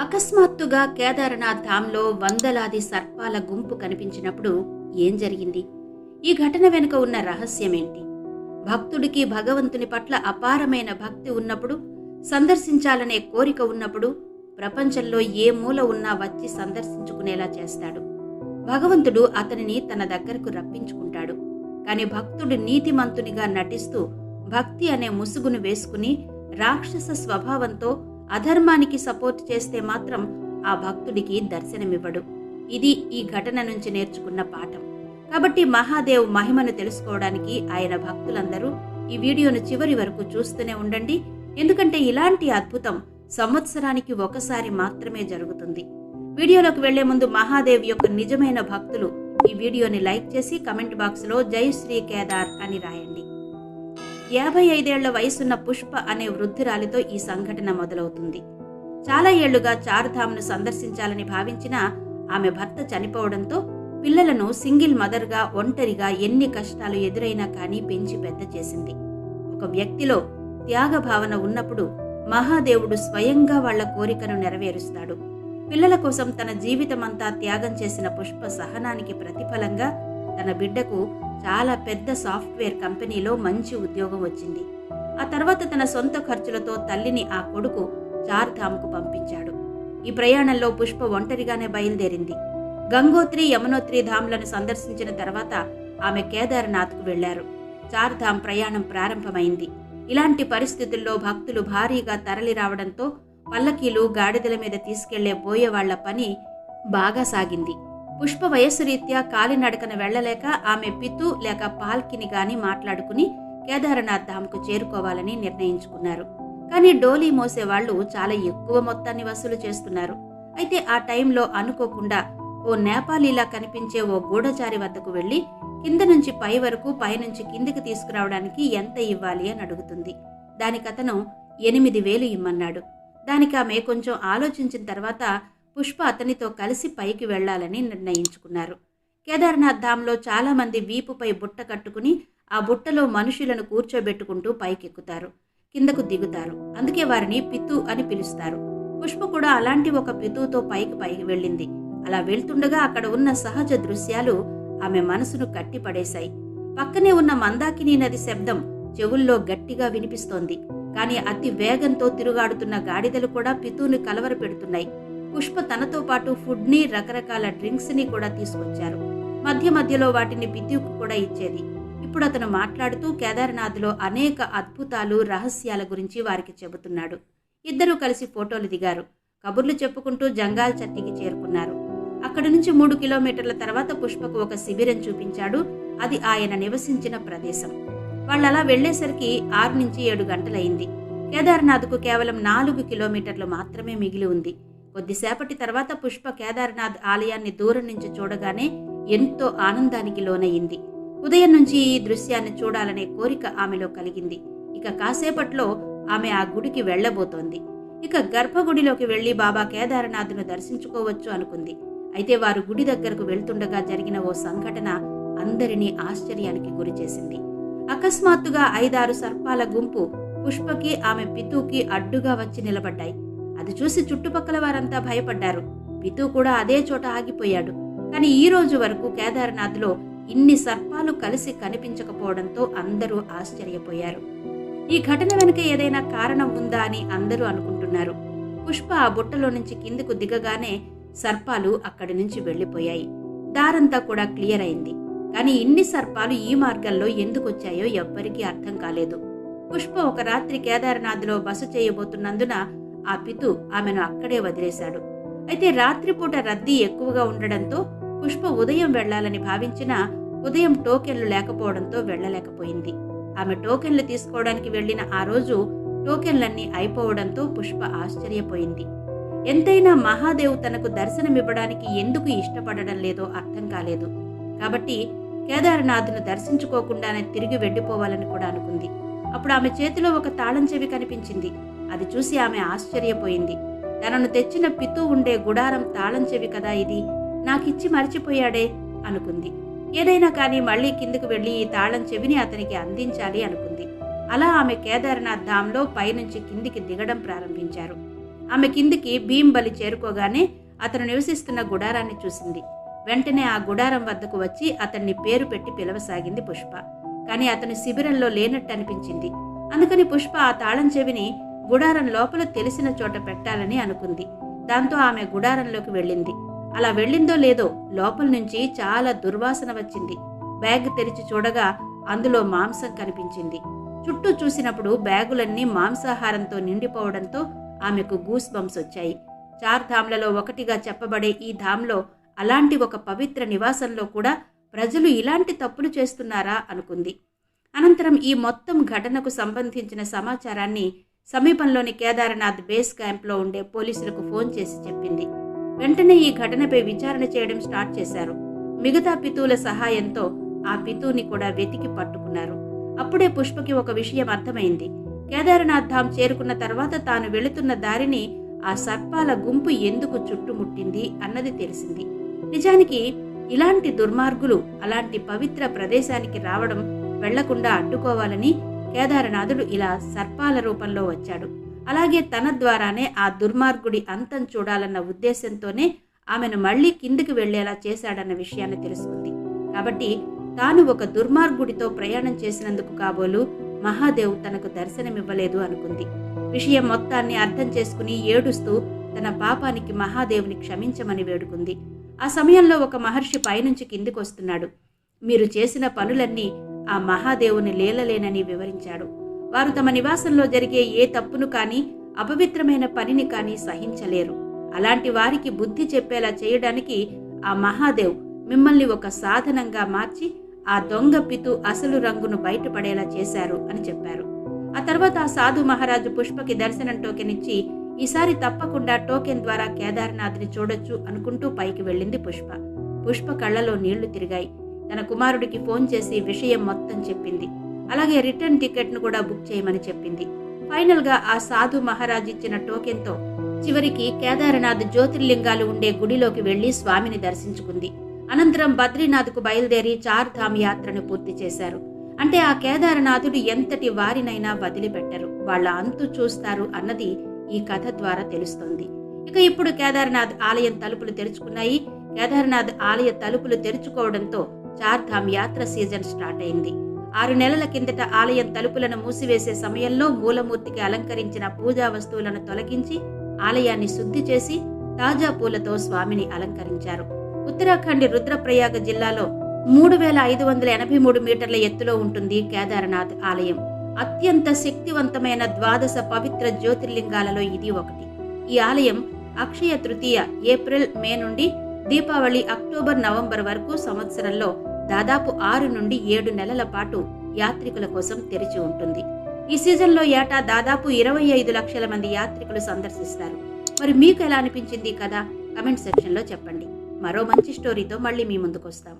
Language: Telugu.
అకస్మాత్తుగా కేదార్నాథ్ ధామ్లో వందలాది సర్పాల గుంపు కనిపించినప్పుడు ఏం జరిగింది? ఈ ఘటన వెనుక ఉన్న రహస్యమేంటి? భక్తుడికి భగవంతుని పట్ల అపారమైన భక్తి ఉన్నప్పుడు సందర్శించాలనే కోరిక ఉన్నప్పుడు ప్రపంచంలో ఏ మూల ఉన్నా వచ్చి సందర్శించుకునేలా చేస్తాడు. భగవంతుడు అతనిని తన దగ్గరకు రప్పించుకుంటాడు. కాని భక్తుడు నీతిమంతునిగా నటిస్తూ భక్తి అనే ముసుగును వేసుకుని రాక్షస స్వభావంతో అధర్మానికి సపోర్ట్ చేస్తే మాత్రం ఆ భక్తుడికి దర్శనమివ్వడు. ఇది ఈ ఘటన నుంచి నేర్చుకున్న పాఠం. కాబట్టి మహాదేవ్ మహిమను తెలుసుకోవడానికి ఆయన భక్తులందరూ ఈ వీడియోను చివరి వరకు చూస్తూనే ఉండండి. ఎందుకంటే ఇలాంటి అద్భుతం సంవత్సరానికి ఒకసారి మాత్రమే జరుగుతుంది. వీడియోలోకి వెళ్ళే ముందు మహాదేవ్ యొక్క నిజమైన భక్తులు ఈ వీడియోని లైక్ చేసి కమెంట్ బాక్స్లో జై శ్రీ కేదార్ అని రాయండి. యాభై ఐదేళ్ళ వయసున్న పుష్ప అనే వృద్ధురాలితో ఈ సంఘటన మొదలవుతుంది. చాలా ఏళ్ళుగా చారుధామ్ను సందర్శించాలని భావించిన ఆమె భర్త చనిపోవడంతో పిల్లలను సింగిల్ మదర్గా ఒంటరిగా ఎన్ని కష్టాలు ఎదురైనా కానీ పెంచి పెద్ద చేసింది. ఒక వ్యక్తిలో త్యాగ భావన ఉన్నప్పుడు మహాదేవుడు స్వయంగా వాళ్ళ కోరికను నెరవేరుస్తాడు. పిల్లల కోసం తన జీవితమంతా త్యాగం చేసిన పుష్ప సహనానికి ప్రతిఫలంగా తన బిడ్డకు చాలా పెద్ద సాఫ్ట్వేర్ కంపెనీలో మంచి ఉద్యోగం వచ్చింది. ఆ తర్వాత తన సొంత ఖర్చులతో తల్లిని ఆ కొడుకు చార్ధామ్కు పంపించాడు. ఈ ప్రయాణంలో పుష్ప ఒంటరిగానే బయలుదేరింది. గంగోత్రి యమునోత్రి ధామ్లను సందర్శించిన తర్వాత ఆమె కేదార్నాథ్కు వెళ్ళారు చార్ధామ్ ప్రయాణం ప్రారంభమైంది. ఇలాంటి పరిస్థితుల్లో భక్తులు భారీగా తరలి రావడంతో పల్లకీలు గాడిదల మీద తీసుకెళ్ళే బోయేవాళ్ళ పని బాగా సాగింది. పుష్ప వయస్సు రీత్యా కాలినడకన వెళ్ళలేక ఆమె పితు లేక పాల్కిని గాని మాట్లాడుకుని కేదారనాథ్ ధామ్కు చేరుకోవాలని నిర్ణయించుకున్నారు. కానీ డోలీ మోసేవాళ్ళు చాలా ఎక్కువ మొత్తాన్ని వసూలు చేస్తున్నారు. అయితే ఆ టైంలో అనుకోకుండా ఓ నేపాలీలా కనిపించే ఓ గూఢచారి వద్దకు వెళ్ళి కింద నుంచి పై వరకు పైనుంచి కిందికి తీసుకురావడానికి ఎంత ఇవ్వాలి అని అడుగుతుంది. దానికతను ఎనిమిది వేలు ఇమ్మన్నాడు. దానికి ఆమె కొంచెం ఆలోచించిన తర్వాత పుష్ప అతనితో కలిసి పైకి వెళ్ళాలని నిర్ణయించుకున్నారు. కేదార్నాథ్ ధామ్లో చాలామంది వీపుపై బుట్ట కట్టుకుని ఆ బుట్టలో మనుషులను కూర్చోబెట్టుకుంటూ పైకెక్కుతారు. కిందకు దిగుతారు. అందుకే వారిని పితు అని పిలుస్తారు. పుష్ప కూడా అలాంటి ఒక పితుతో పైకి పైకి వెళ్ళింది. అలా వెళ్తుండగా అక్కడ ఉన్న సహజ దృశ్యాలు ఆమె మనసును కట్టిపడేశాయి. పక్కనే ఉన్న మందాకిని నది శబ్దం చెవుల్లో గట్టిగా వినిపిస్తోంది. కానీ అతి వేగంతో తిరుగాడుతున్న గాడిదలు కూడా పితూని కలవర పెడుతున్నాయి పుష్ప తనతో పాటు ఫుడ్ని రకరకాల డ్రింక్స్ని కూడా తీసుకొచ్చారు. మధ్య మధ్యలో వాటిని బిద్యుకు కూడా ఇచ్చేది. ఇప్పుడు అతను మాట్లాడుతూ కేదార్నాథ్లో అనేక అద్భుతాలు రహస్యాల గురించి వారికి చెబుతున్నాడు. ఇద్దరూ కలిసి ఫోటోలు దిగారు. కబుర్లు చెప్పుకుంటూ జంగాల్ చట్టికి చేరుకున్నారు. అక్కడి నుంచి మూడు కిలోమీటర్ల తర్వాత పుష్పకు ఒక శిబిరం చూపించాడు. అది ఆయన నివసించిన ప్రదేశం. వాళ్ళలా వెళ్ళేసరికి ఆరు నుంచి ఏడు గంటలైంది కేదార్నాథ్కు కేవలం నాలుగు కిలోమీటర్లు మాత్రమే మిగిలి ఉంది. కొద్దిసేపటి తర్వాత పుష్ప కేదార్నాథ్ ఆలయాన్ని దూరం నుంచి చూడగానే ఎంతో ఆనందానికి లోనయింది. ఉదయం నుంచి ఈ దృశ్యాన్ని చూడాలనే కోరిక ఆమెలో కలిగింది. ఇక కాసేపట్లో ఆమె ఆ గుడికి వెళ్ళబోతోంది ఇక గర్భగుడిలోకి వెళ్ళి బాబా కేదారనాథ్ను దర్శించుకోవచ్చు అనుకుంది. అయితే వారు గుడి దగ్గరకు వెళ్తుండగా జరిగిన ఓ సంఘటన అందరినీ ఆశ్చర్యానికి గురిచేసింది. అకస్మాత్తుగా ఐదారు సర్పాల గుంపు పుష్పకి ఆమె పితూకి అడ్డుగా వచ్చి నిలబడ్డాయి. అది చూసి చుట్టుపక్కల వారంతా భయపడ్డారు. పితూ కూడా అదే చోట ఆగిపోయాడు. కానీ ఈ రోజు వరకు కేదార్నాథ్లో ఇన్ని సర్పాలు కలిసి కనిపించకపోవడంతో అందరూ ఆశ్చర్యపోయారు. ఈ ఘటన వెనుక ఏదైనా కారణం ఉందా అని అందరూ అనుకుంటున్నారు. పుష్ప ఆ బుట్టలో నుంచి కిందకు దిగగానే సర్పాలు అక్కడి నుంచి వెళ్ళిపోయాయి దారంతా కూడా క్లియర్ అయింది. కానీ ఇన్ని సర్పాలు ఈ మార్గంలో ఎందుకొచ్చాయో ఎవ్వరికీ అర్థం కాలేదు. పుష్ప ఒక రాత్రి కేదార్నాథ్లో బస చేయబోతున్నందున ఆ పితు ఆమెను అక్కడే వదిలేశాడు. అయితే రాత్రిపూట రద్దీ ఎక్కువగా ఉండడంతో పుష్ప ఉదయం వెళ్ళాలని భావించినా ఉదయం టోకెన్లు లేకపోవడంతో వెళ్ళలేకపోయింది ఆమె టోకెన్లు తీసుకోవడానికి వెళ్ళిన ఆ రోజు టోకెన్లన్నీ అయిపోవడంతో పుష్ప ఆశ్చర్యపోయింది. ఎంతైనా మహాదేవ్ తనకు దర్శనమివ్వడానికి ఎందుకు ఇష్టపడడం లేదో అర్థం కాలేదు. కాబట్టి కేదారనాథును దర్శించుకోకుండానే తిరిగి వెళ్ళిపోవాలని కూడా అనుకుంది. అప్పుడు ఆమె చేతిలో ఒక తాళం చెవి కనిపించింది. అది చూసి ఆమె ఆశ్చర్యపోయింది. తనను తెచ్చిన పితూ ఉండే గుడారం తాళం చెవి కదా ఇది? నాకిచ్చి మర్చిపోయాడే అనుకుంది. ఏదైనా కానీ మళ్ళీ కిందకు వెళ్ళి ఈ తాళం చెవిని అతనికి అందించాలి అనుకుంది. అలా ఆమె కేదార్నాథ్ ధామ్లో పైనుంచి కిందికి దిగడం ప్రారంభించారు. ఆమె కిందికి భీంబలి చేరుకోగానే అతను నివసిస్తున్న గుడారాన్ని చూసింది. వెంటనే ఆ గుడారం వద్దకు వచ్చి అతన్ని పేరు పెట్టి పిలవసాగింది పుష్ప. కానీ అతను శిబిరంలో లేనట్టు అనిపించింది. అందుకని పుష్ప ఆ తాళం చెవిని గుడారం లోపల తెలిసిన చోట పెట్టాలని అనుకుంది. దాంతో ఆమె గుడారంలోకి వెళ్ళింది. అలా వెళ్ళిందో లేదో లోపల నుంచి చాలా దుర్వాసన వచ్చింది. బ్యాగ్ తెరిచి చూడగా అందులో మాంసం కనిపించింది. చుట్టూ చూసినప్పుడు బ్యాగులన్నీ మాంసాహారంతో నిండిపోవడంతో ఆమెకు గూస్ బంప్స్ వచ్చాయి. చార్ ధామ్లలో ఒకటిగా చెప్పబడే ఈ ధామ్లో అలాంటి ఒక పవిత్ర నివాసంలో కూడా ప్రజలు ఇలాంటి తప్పులు చేస్తున్నారా అనుకుంది. అనంతరం ఈ మొత్తం ఘటనకు సంబంధించిన సమాచారాన్ని సమీపంలోని కేదార్నాథ్ బేస్ క్యాంప్లో ఉండే పోలీసులకు ఫోన్ చేసి చెప్పింది. వెంటనే ఈ ఘటనపై విచారణ చేయడం స్టార్ట్ చేశారు. మిగతా పితూల సహాయంతో ఆ పితూని కూడా వెతికి పట్టుకున్నారు. అప్పుడే పుష్పకి ఒక విషయం అర్థమైంది. కేదార్నాథ్ ధామ్ చేరుకున్న తర్వాత తాను వెళుతున్న దారిని ఆ సర్పాల గుంపు ఎందుకు చుట్టుముట్టింది అన్నది తెలిసింది. నిజానికి ఇలాంటి దుర్మార్గులు అలాంటి పవిత్ర ప్రదేశానికి రావడం వెళ్ళకుండా అడ్డుకోవాలని కేదారనాథుడు ఇలా సర్పాల రూపంలో వచ్చాడు. అలాగే తన ద్వారానే ఆ దుర్మార్గుడి అంతం చూడాలన్న ఉద్దేశంతోనే ఆమెను మళ్ళీ కిందికి వెళ్ళేలా చేశాడన్న విషయాన్ని తెలుసుకుంది. కాబట్టి తాను ఒక దుర్మార్గుడితో ప్రయాణం చేసినందుకు కాబోలు మహాదేవ్ తనకు దర్శనమివ్వలేదు అనుకుంది. విషయం మొత్తాన్ని అర్థం చేసుకుని ఏడుస్తూ తన పాపానికి మహాదేవుని క్షమించమని వేడుకుంది. ఆ సమయంలో ఒక మహర్షి పైనుంచి కిందికి వస్తున్నాడు మీరు చేసిన పనులన్నీ ఆ మహాదేవుని లేలలేనని వివరించాడు. వారు తమ నివాసంలో జరిగే ఏ తప్పును కానీ అపవిత్రమైన పనిని కానీ సహించలేరు. అలాంటి వారికి బుద్ధి చెప్పేలా చేయడానికి ఆ మహాదేవ్ మిమ్మల్ని ఒక సాధనంగా మార్చి ఆ దొంగ పితు అసలు రంగును బయటపడేలా చేశారు అని చెప్పారు. ఆ తర్వాత ఆ సాధు మహారాజు పుష్పకి దర్శనం టోకెన్ ఇచ్చి ఈసారి తప్పకుండా టోకెన్ ద్వారా కేదార్నాథ్ని చూడొచ్చు అనుకుంటూ పైకి వెళ్ళింది పుష్ప. పుష్ప కళ్ళలో నీళ్ళు తిరిగాయి. తన కుమారుడికి ఫోన్ చేసి విషయం మొత్తం చెప్పింది. అలాగే రిటర్న్ టికెట్ను కూడా బుక్ చేయమని చెప్పింది. ఫైనల్గా ఆ సాధు మహారాజ్ ఇచ్చిన టోకెన్తో చివరికి కేదారనాథ్ జ్యోతిర్లింగాలు ఉండే గుడిలోకి వెళ్ళి స్వామిని దర్శించుకుంది. అనంతరం బద్రీనాథ్కు బయలుదేరి చార్ధామ్ యాత్రను పూర్తి చేశారు. అంటే ఆ కేదారనాథుడు ఎంతటి వారినైనా వదిలిపెట్టరు. వాళ్ళ అంతు చూస్తారు అన్నది ఈ కథ ద్వారా తెలుస్తోంది. ఇక ఇప్పుడు కేదార్నాథ్ ఆలయం తలుపులు తెరుచుకున్నాయి. కేదార్నాథ్ ఆలయ తలుపులు తెరుచుకోవడంతో చార్ధామ్ యాత్ర సీజన్ స్టార్ట్ అయింది. ఆరు నెలల కిందట ఆలయం తలుపులను మూసివేసే సమయంలో మూలమూర్తికి అలంకరించిన పూజా వస్తువులను తొలగించి ఆలయాన్ని శుద్ధి చేసి తాజా పూలతో స్వామిని అలంకరించారు. ఉత్తరాఖండ్ రుద్రప్రయాగ జిల్లాలో మూడు వేల ఐదు వందల ఎనభై మూడు మీటర్ల ఎత్తులో ఉంటుంది కేదారనాథ్ ఆలయం. అత్యంత శక్తివంతమైన ద్వాదశ పవిత్ర జ్యోతిర్లింగాలలో ఇది ఒకటి. ఈ ఆలయం అక్షయ తృతీయ ఏప్రిల్ మే నుండి దీపావళి అక్టోబర్ నవంబర్ వరకు సంవత్సరంలో దాదాపు ఆరు నుండి ఏడు నెలల పాటు యాత్రికుల కోసం తెరిచి ఉంటుంది. ఈ సీజన్లో ఏటా దాదాపు ఇరవై ఐదు లక్షల మంది యాత్రికులు సందర్శిస్తారు. మరి మీకు ఎలా అనిపించింది కదా కమెంట్ సెక్షన్లో చెప్పండి. మరో మంచి స్టోరీతో మళ్ళీ మీ ముందుకు వస్తాం.